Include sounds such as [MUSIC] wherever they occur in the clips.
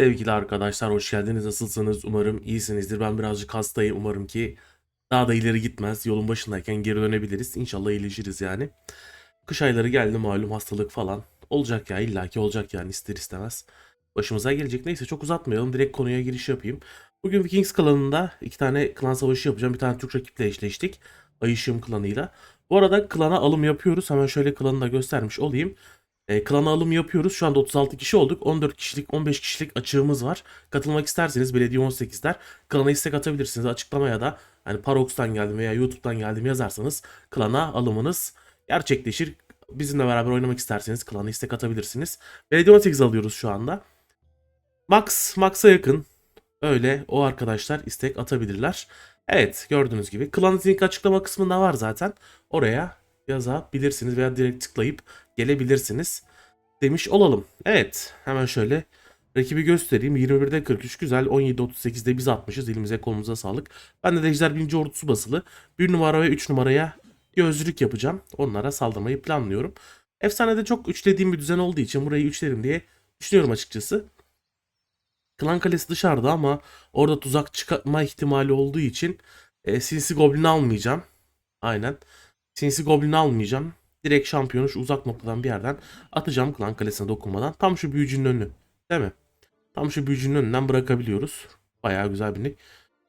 Sevgili arkadaşlar hoş geldiniz. Nasılsınız? Umarım iyisinizdir. Ben birazcık hastayım. Umarım ki daha da ileri gitmez. Yolun başındayken geri dönebiliriz. İnşallah iyileşiriz yani. Kış ayları geldi malum hastalık falan. Olacak ya illaki olacak yani ister istemez. Başımıza gelecek. Neyse çok uzatmayalım. Direkt konuya giriş yapayım. Bugün Vikings klanında iki tane klan savaşı yapacağım. Bir tane Türk rakiple eşleştik. Ay Işığım klanıyla. Bu arada klana alım yapıyoruz. Hemen şöyle klanı da göstermiş olayım. E, klana alım yapıyoruz. Şu anda 36 kişi olduk. 14 kişilik, 15 kişilik açığımız var. Katılmak isterseniz belediye 18'ler. Klana istek atabilirsiniz. Açıklamaya da hani Parox'tan geldim veya YouTube'dan geldim yazarsanız klana alımınız gerçekleşir. Bizimle beraber oynamak isterseniz klana istek atabilirsiniz. Belediye 18 alıyoruz şu anda. Max, Max'a yakın. Öyle o arkadaşlar istek atabilirler. Evet gördüğünüz gibi. Klan link açıklama kısmında var zaten. Oraya yazabilirsiniz veya direkt tıklayıp gelebilirsiniz demiş olalım. Evet hemen şöyle rakibi göstereyim. 21'de 43 güzel. 17-38'de biz atmışız. Elimize kolumuza sağlık. Ben de Ejder 1. ordusu basılı. 1 numara ve 3 numaraya gözlük yapacağım. Onlara saldırmayı planlıyorum. Efsanede çok üçlediğim bir düzen olduğu için burayı üçlerim diye düşünüyorum açıkçası. Klan Kalesi dışarıda ama orada tuzak çıkartma ihtimali olduğu için e, Sinsi Goblin'i almayacağım. Aynen. Sinsi Goblin'i almayacağım. Direkt şampiyonu şu uzak noktadan bir yerden atacağım klan kalesine dokunmadan. Tam şu büyücünün önü. Değil mi? Tam şu büyücünün önünden bırakabiliyoruz. Bayağı güzel bir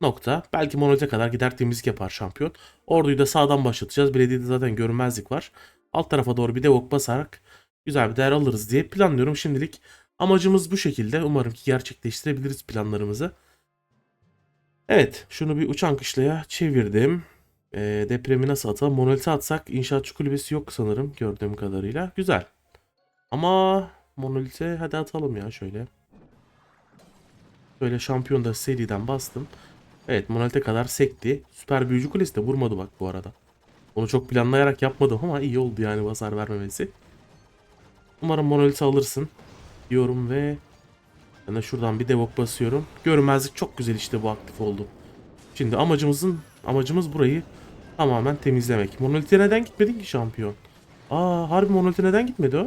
nokta. Belki monolite kadar gider temizlik yapar şampiyon. Orduyu da sağdan başlatacağız. Belediyede zaten görünmezlik var. Alt tarafa doğru bir de ok basarak güzel bir değer alırız diye planlıyorum. Şimdilik amacımız bu şekilde. Umarım ki gerçekleştirebiliriz planlarımızı. Evet şunu bir uçan kışlaya çevirdim. E, depremi nasıl atalım? Monolite atsak inşaatçı kulübesi yok sanırım gördüğüm kadarıyla. Güzel. Ama monolite hadi atalım ya şöyle. Böyle şampiyon da seriden bastım. Evet monolite kadar sekti. Süper büyücü kulesi de vurmadı bak bu arada. Onu çok planlayarak yapmadım ama iyi oldu yani hasar vermemesi. Umarım monolite alırsın diyorum ve ben de şuradan bir devok basıyorum. Görünmezlik çok güzel işte bu aktif oldu. Şimdi amacımızın amacımız burayı tamamen temizlemek. Monolite neden gitmedin ki şampiyon? Aa harbi Monolite neden gitmedi o?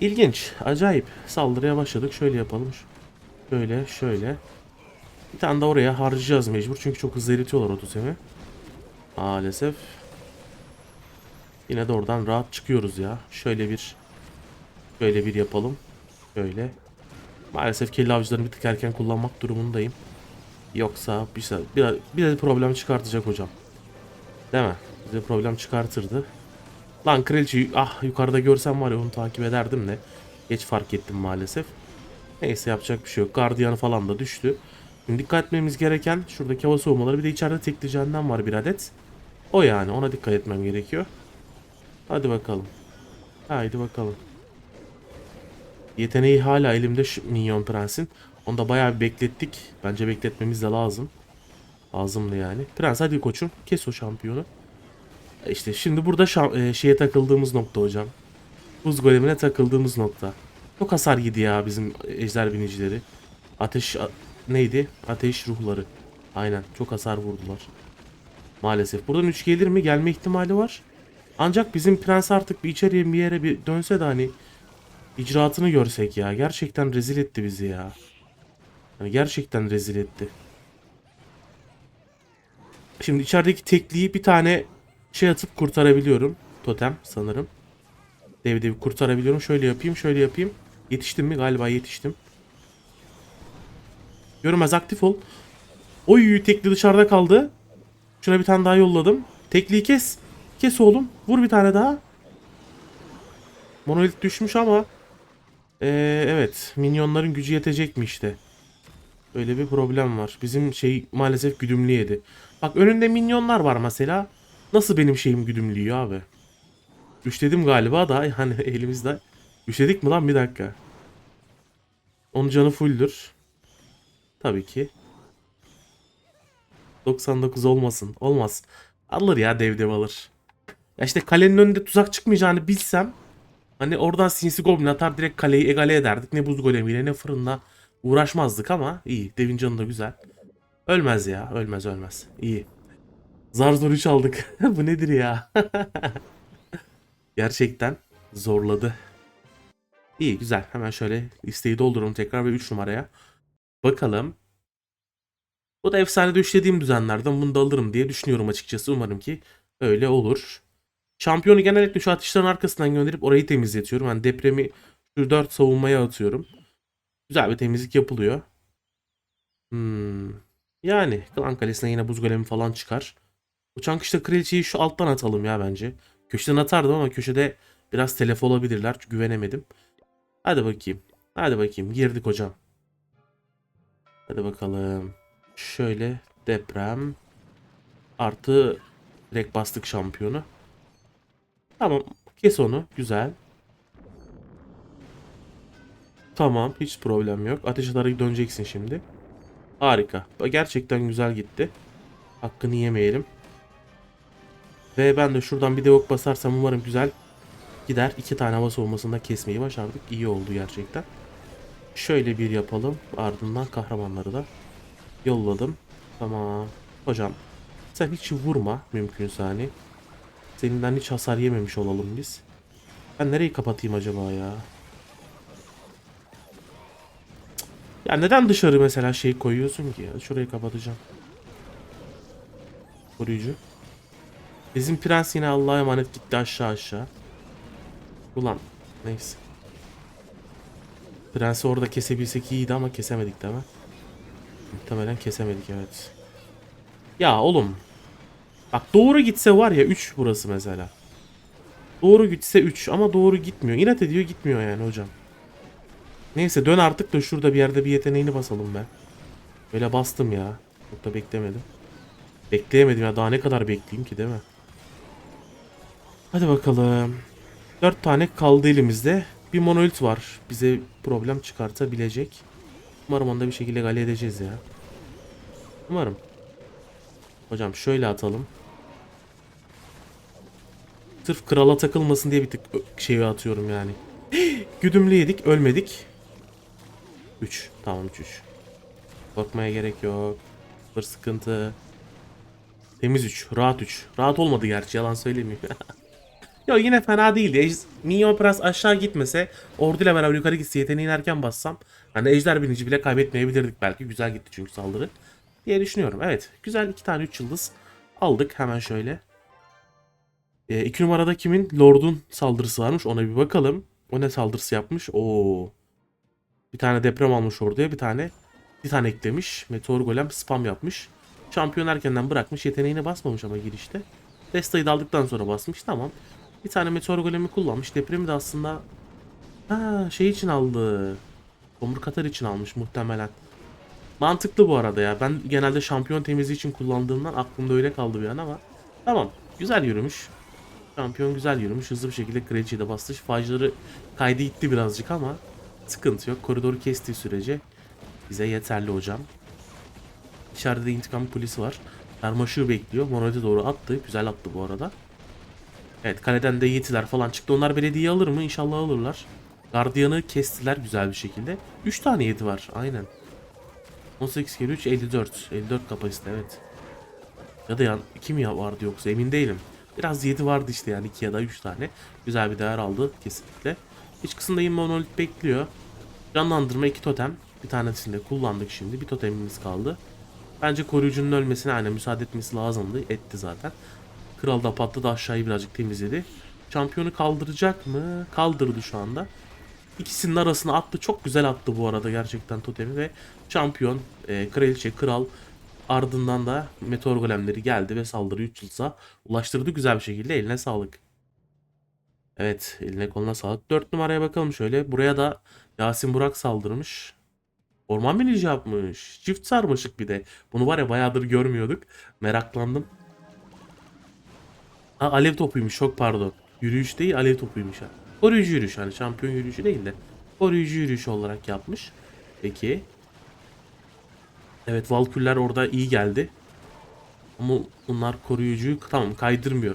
İlginç, acayip. Saldırıya başladık. Şöyle yapalım. Şöyle, şöyle. Bir tane de oraya harcayacağız mecbur. Çünkü çok hızlı eritiyorlar o totemi. Maalesef. Yine de oradan rahat çıkıyoruz ya. Şöyle bir şöyle bir yapalım. Şöyle. Maalesef kelli avcılarını bir tık erken kullanmak durumundayım. Yoksa bir, bir, bir problem çıkartacak hocam. Değil mi? Bize problem çıkartırdı. Lan kraliçeyi ah yukarıda görsem var ya onu takip ederdim de. Geç fark ettim maalesef. Neyse yapacak bir şey yok. Gardiyanı falan da düştü. Şimdi dikkat etmemiz gereken şuradaki hava soğumaları bir de içeride tekli var bir adet. O yani ona dikkat etmem gerekiyor. Hadi bakalım. Haydi bakalım. Yeteneği hala elimde şu Minyon Prens'in. Onu da bayağı bir beklettik. Bence bekletmemiz de lazım. Lazımdı yani. Prens hadi koçum. Kes o şampiyonu. İşte şimdi burada e, şeye takıldığımız nokta hocam. Buz golemine takıldığımız nokta. Çok hasar yedi ya bizim ejder binicileri. Ateş neydi? Ateş ruhları. Aynen çok hasar vurdular. Maalesef. Buradan 3 gelir mi? Gelme ihtimali var. Ancak bizim prens artık bir içeriye bir yere bir dönse de hani icraatını görsek ya. Gerçekten rezil etti bizi ya. Yani gerçekten rezil etti. Şimdi içerideki tekliği bir tane şey atıp kurtarabiliyorum. Totem sanırım. Dev dev kurtarabiliyorum. Şöyle yapayım, şöyle yapayım. Yetiştim mi? Galiba yetiştim. Görünmez aktif ol. Oy tekli dışarıda kaldı. Şuna bir tane daha yolladım. Tekliği kes. Kes oğlum. Vur bir tane daha. Monolit düşmüş ama ee, evet minyonların gücü yetecek mi işte. Öyle bir problem var. Bizim şey maalesef güdümlü yedi. Bak önünde minyonlar var mesela. Nasıl benim şeyim güdümlüyor abi? Üçledim galiba da [LAUGHS] hani elimizde. Üçledik mi lan bir dakika. Onun canı fulldür. Tabii ki. 99 olmasın. Olmaz. Alır ya dev dev alır. Ya işte kalenin önünde tuzak çıkmayacağını bilsem hani oradan sinsi goblin atar direkt kaleyi egale ederdik. Ne buz golemiyle ne fırınla uğraşmazdık ama iyi. Devin canı da güzel. Ölmez ya. Ölmez ölmez. İyi. Zar zor 3 aldık. [LAUGHS] Bu nedir ya? [LAUGHS] Gerçekten zorladı. İyi güzel. Hemen şöyle listeyi dolduralım tekrar ve 3 numaraya. Bakalım. Bu da efsane düşlediğim düzenlerden bunu da alırım diye düşünüyorum açıkçası. Umarım ki öyle olur. Şampiyonu genellikle şu atışların arkasından gönderip orayı temizletiyorum. Yani depremi şu 4 savunmaya atıyorum. Güzel bir temizlik yapılıyor. Hmm. Yani Klan Kalesi'ne yine buz golemi falan çıkar. Uçan kışta kraliçeyi şu alttan atalım ya bence. Köşeden atardım ama köşede biraz telef olabilirler. Güvenemedim. Hadi bakayım. Hadi bakayım. Girdik hocam. Hadi bakalım. Şöyle deprem. Artı direkt bastık şampiyonu. Tamam. Kes onu. Güzel. Tamam. Hiç problem yok. Ateş atarak döneceksin şimdi. Harika. Gerçekten güzel gitti. Hakkını yemeyelim. Ve ben de şuradan bir de ok basarsam umarım güzel gider. İki tane hava soğumasında kesmeyi başardık. İyi oldu gerçekten. Şöyle bir yapalım. Ardından kahramanları da yolladım. Tamam. Hocam sen hiç vurma mümkünse hani. Seninden hiç hasar yememiş olalım biz. Ben nereyi kapatayım acaba ya? Ya neden dışarı mesela şey koyuyorsun ki ya? Şurayı kapatacağım. Koruyucu. Bizim prens yine Allah'a emanet gitti aşağı aşağı. Ulan neyse. Prensi orada kesebilsek iyiydi ama kesemedik değil mi? Muhtemelen kesemedik evet. Ya oğlum. Bak doğru gitse var ya 3 burası mesela. Doğru gitse 3 ama doğru gitmiyor. İnat ediyor gitmiyor yani hocam. Neyse dön artık da şurada bir yerde bir yeteneğini basalım ben. Böyle bastım ya. Çok da beklemedim. Bekleyemedim ya daha ne kadar bekleyeyim ki değil mi? Hadi bakalım. 4 tane kaldı elimizde. Bir monolit var. Bize problem çıkartabilecek. Umarım onu da bir şekilde gale edeceğiz ya. Umarım. Hocam şöyle atalım. Sırf krala takılmasın diye bir tık şeyi atıyorum yani. [GASPS] Güdümlü yedik ölmedik. 3. Tamam 3 3. Korkmaya gerek yok. Bir sıkıntı. Temiz 3. Rahat 3. Rahat olmadı gerçi yalan söylemeyeyim. [LAUGHS] Yo yine fena değildi. Ej Minyon Prens aşağı gitmese orduyla beraber yukarı gitse yeteneğini erken bassam hani ejder binici bile kaybetmeyebilirdik belki. Güzel gitti çünkü saldırı diye düşünüyorum. Evet güzel iki tane 3 yıldız aldık hemen şöyle. 2 numarada kimin? Lord'un saldırısı varmış ona bir bakalım. O ne saldırısı yapmış? Oo. Bir tane deprem almış orduya bir tane bir tane eklemiş. Meteor golem spam yapmış. Şampiyon erkenden bırakmış. Yeteneğine basmamış ama girişte. Destayı da aldıktan sonra basmış. Tamam. Bir tane meteor golemi kullanmış. Depremi de aslında ha, şey için aldı. Tomur Katar için almış muhtemelen. Mantıklı bu arada ya. Ben genelde şampiyon temizliği için kullandığımdan aklımda öyle kaldı bir an ama. Tamam. Güzel yürümüş. Şampiyon güzel yürümüş. Hızlı bir şekilde kraliçeyi de bastı. Şifacıları kaydı gitti birazcık ama sıkıntı yok. Koridoru kestiği sürece bize yeterli hocam. İçeride de intikam polisi var. Karmaşığı bekliyor. Monolith'e doğru attı. Güzel attı bu arada. Evet kaleden de yetiler falan çıktı. Onlar belediye alır mı? İnşallah alırlar. Gardiyanı kestiler güzel bir şekilde. 3 tane yeti var. Aynen. 18 kere 3 54. 54 kapasite evet. Ya da yan 2 mi vardı yoksa emin değilim. Biraz 7 vardı işte yani 2 ya da 3 tane. Güzel bir değer aldı kesinlikle. İç kısımda yine monolit bekliyor. Canlandırma 2 totem. Bir tanesini de kullandık şimdi. Bir totemimiz kaldı. Bence koruyucunun ölmesine aynen müsaade etmesi lazımdı. Etti zaten. Kral da patladı aşağıyı birazcık temizledi. Şampiyonu kaldıracak mı? Kaldırdı şu anda. İkisinin arasına attı. Çok güzel attı bu arada gerçekten totemi ve şampiyon, e, kraliçe, kral ardından da meteor golemleri geldi ve saldırı 3 yılsa ulaştırdı güzel bir şekilde. Eline sağlık. Evet eline koluna sağlık. 4 numaraya bakalım şöyle. Buraya da Yasin Burak saldırmış. Orman binici yapmış. Çift sarmaşık bir de. Bunu var ya bayağıdır görmüyorduk. Meraklandım. Ha, alev topuymuş çok pardon. Yürüyüş değil alev topuymuş. Ha. Koruyucu yürüyüş hani şampiyon yürüyüşü değil de. Koruyucu yürüyüş olarak yapmış. Peki. Evet Valküller orada iyi geldi. Ama bunlar koruyucuyu tamam kaydırmıyor.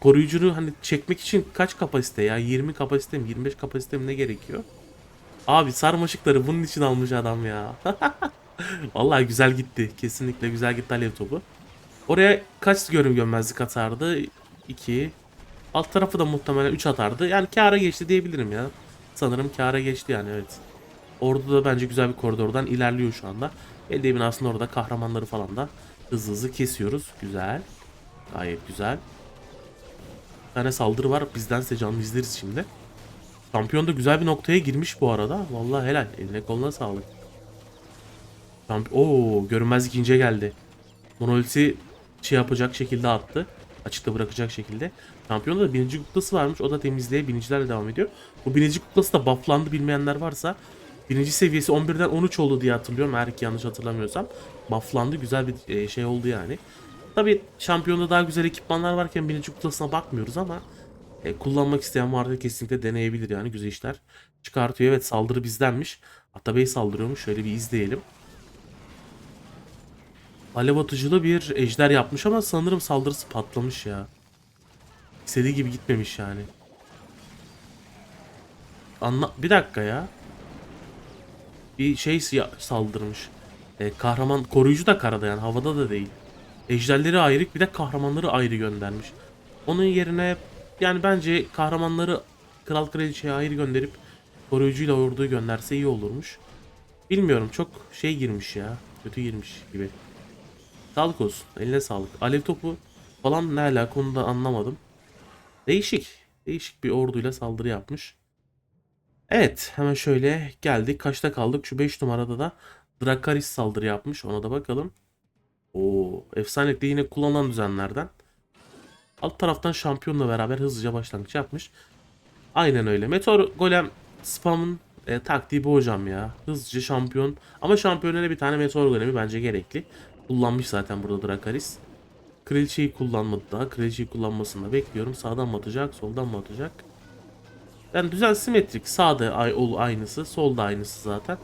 Koruyucunu hani çekmek için kaç kapasite ya? 20 kapasite mi 25 kapasite mi ne gerekiyor? Abi sarmaşıkları bunun için almış adam ya. [LAUGHS] Vallahi güzel gitti. Kesinlikle güzel gitti alev topu. Oraya kaç görüm gömmezlik atardı? 2. Alt tarafı da muhtemelen 3 atardı. Yani kâra geçti diyebilirim ya. sanırım kâra geçti yani evet. Ordu da bence güzel bir koridordan ilerliyor şu anda. Belediye binasının orada kahramanları falan da hızlı hızlı kesiyoruz. Güzel. Gayet güzel. Tane saldırı var. Bizden size canlı izleriz şimdi. Şampiyon da güzel bir noktaya girmiş bu arada. Vallahi helal. Eline koluna sağlık. Şamp Oo, görünmezlik ince geldi. Monolith'i şey yapacak şekilde attı. Açıkta bırakacak şekilde. Şampiyonda da birinci kuklası varmış. O da temizliğe binicilerle devam ediyor. Bu birinci kuklası da bufflandı bilmeyenler varsa. Birinci seviyesi 11'den 13 oldu diye hatırlıyorum. Eğer ki yanlış hatırlamıyorsam. Bufflandı. Güzel bir e, şey oldu yani. Tabi şampiyonda daha güzel ekipmanlar varken birinci kuklasına bakmıyoruz ama e, kullanmak isteyen varsa kesinlikle deneyebilir yani güzel işler çıkartıyor. Evet saldırı bizdenmiş. Atabey saldırıyormuş. Şöyle bir izleyelim. Alev atıcılı bir ejder yapmış ama sanırım saldırısı patlamış ya. İstediği gibi gitmemiş yani. Anla bir dakika ya. Bir şey saldırmış. E, kahraman koruyucu da karada yani havada da değil. Ejderleri ayrı bir de kahramanları ayrı göndermiş. Onun yerine yani bence kahramanları kral kraliçeye ayrı gönderip koruyucuyla orduyu gönderse iyi olurmuş. Bilmiyorum çok şey girmiş ya. Kötü girmiş gibi. Sağlık olsun. Eline sağlık. Alev topu falan ne alaka onu da anlamadım. Değişik. Değişik bir orduyla saldırı yapmış. Evet hemen şöyle geldik. Kaçta kaldık? Şu 5 numarada da Drakaris saldırı yapmış. Ona da bakalım. Oo, efsanelikle yine kullanılan düzenlerden. Alt taraftan şampiyonla beraber hızlıca başlangıç yapmış. Aynen öyle. Meteor Golem spamın e, taktiği bu hocam ya. Hızlıca şampiyon. Ama şampiyonlara bir tane Meteor Golemi bence gerekli. Kullanmış zaten burada Drakaris. Kraliçeyi kullanmadı daha. Kraliçeyi kullanmasını da bekliyorum. Sağdan mı atacak, soldan mı atacak? Yani düzen simetrik. Sağda ay, aynısı, solda aynısı zaten.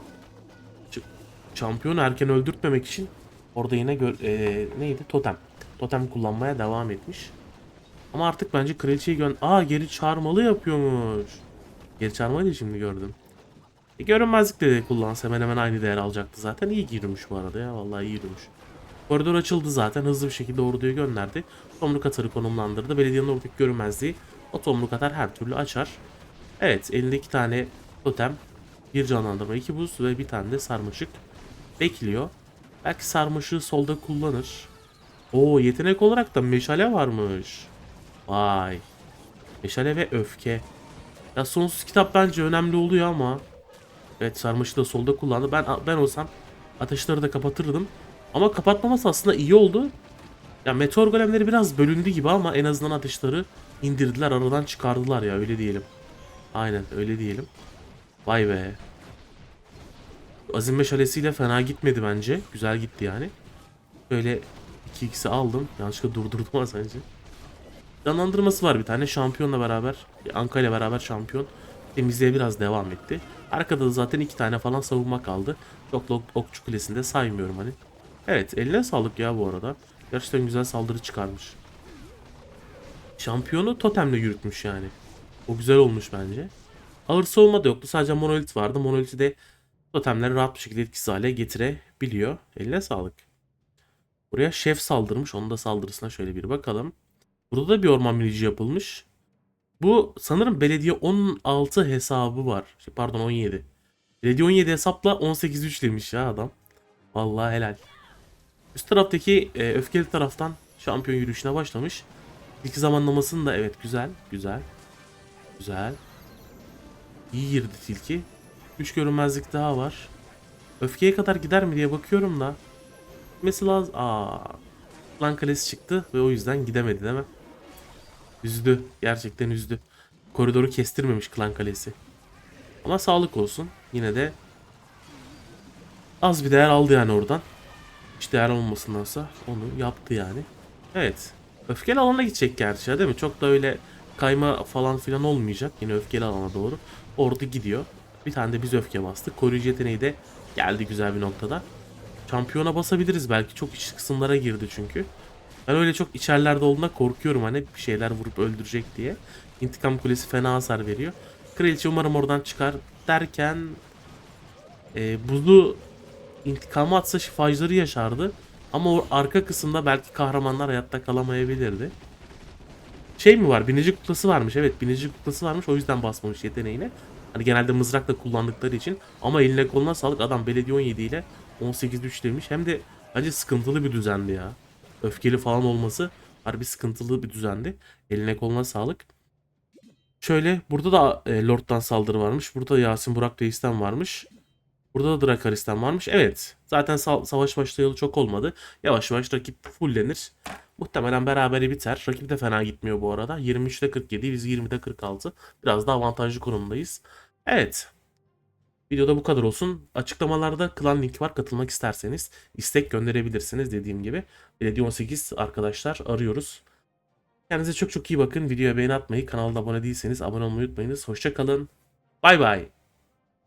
Şampiyonu erken öldürtmemek için orada yine gö- e, neydi? Totem. Totem kullanmaya devam etmiş. Ama artık bence kraliçeyi gön... Aa geri çağırmalı yapıyormuş. Geri çağırmayı şimdi gördüm. E, görünmezlikle de kullansa hemen hemen aynı değer alacaktı zaten. İyi yürümüş bu arada ya. Vallahi iyi yürümüş. Koridor açıldı zaten. Hızlı bir şekilde orduyu gönderdi. Tomruk atarı konumlandırdı. Belediyenin oradaki görünmezliği o tomruk atar her türlü açar. Evet elinde iki tane totem. Bir canlandırma, iki buz ve bir tane de sarmaşık bekliyor. Belki sarmaşığı solda kullanır. Oo yetenek olarak da meşale varmış. Vay. Meşale ve öfke. Ya sonsuz kitap bence önemli oluyor ama. Evet sarmaşığı da solda kullandı. Ben ben olsam ateşleri de kapatırdım. Ama kapatmaması aslında iyi oldu. Ya meteor golemleri biraz bölündü gibi ama en azından ateşleri indirdiler aradan çıkardılar ya öyle diyelim. Aynen öyle diyelim. Vay be. Azim meşalesiyle fena gitmedi bence. Güzel gitti yani. Böyle 2x'i aldım. Yanlışlıkla durdurdum az önce. Canlandırması var bir tane. Şampiyonla beraber, Anka ile beraber şampiyon temizliğe biraz devam etti. Arkada da zaten iki tane falan savunma kaldı. Çok da ok- okçu kulesinde saymıyorum hani. Evet eline sağlık ya bu arada. Gerçekten güzel saldırı çıkarmış. Şampiyonu totemle yürütmüş yani. O güzel olmuş bence. Ağır savunma da yoktu. Sadece monolit vardı. Monoliti de totemleri rahat bir şekilde etkisiz hale getirebiliyor. Eline sağlık. Buraya şef saldırmış. Onun da saldırısına şöyle bir bakalım. Burada da bir orman bilici yapılmış. Bu sanırım belediye 16 hesabı var. Şey, pardon 17. Belediye 17 hesapla 18-3 demiş ya adam. Vallahi helal. Üst taraftaki e, öfkeli taraftan şampiyon yürüyüşüne başlamış. İlk zamanlamasını da evet güzel. Güzel. Güzel. İyi girdi tilki. 3 görünmezlik daha var. Öfkeye kadar gider mi diye bakıyorum da. Mesela aa Lan kalesi çıktı ve o yüzden gidemedi değil mi? Üzdü. Gerçekten üzdü. Koridoru kestirmemiş klan kalesi. Ama sağlık olsun. Yine de az bir değer aldı yani oradan. Hiç değer olmasındansa onu yaptı yani. Evet. Öfkeli alana gidecek gerçi değil mi? Çok da öyle kayma falan filan olmayacak. Yine öfkeli alana doğru. Orada gidiyor. Bir tane de biz öfke bastık. Koruyucu yeteneği de geldi güzel bir noktada. Şampiyona basabiliriz belki. Çok iç kısımlara girdi çünkü. Ben öyle çok içerlerde olduğunda korkuyorum hani bir şeyler vurup öldürecek diye. İntikam kulesi fena hasar veriyor. Kraliçe umarım oradan çıkar derken e, buzlu intikamı atsa şifacıları yaşardı. Ama o arka kısımda belki kahramanlar hayatta kalamayabilirdi. Şey mi var? Binici kuklası varmış. Evet binici kuklası varmış. O yüzden basmamış yeteneğine. Hani genelde mızrakla kullandıkları için. Ama eline koluna sağlık adam belediye 17 ile 18-3 demiş. Hem de bence sıkıntılı bir düzendi ya. Öfkeli falan olması harbi sıkıntılı bir düzendi. Eline koluna sağlık. Şöyle burada da e, Lord'dan saldırı varmış. Burada Yasin Burak Reis'ten varmış. Burada da Drakaris'ten varmış. Evet. Zaten sa- savaş başlayalı çok olmadı. Yavaş yavaş rakip fullenir. Muhtemelen berabere biter. Rakip de fena gitmiyor bu arada. 23'te 47, biz 20'de 46. Biraz da avantajlı konumdayız. Evet. Videoda bu kadar olsun. Açıklamalarda klan linki var. Katılmak isterseniz istek gönderebilirsiniz dediğim gibi. Belediye 18 arkadaşlar arıyoruz. Kendinize çok çok iyi bakın. Videoya beğeni atmayı, kanalda abone değilseniz abone olmayı unutmayınız. Hoşça kalın. Bay bay.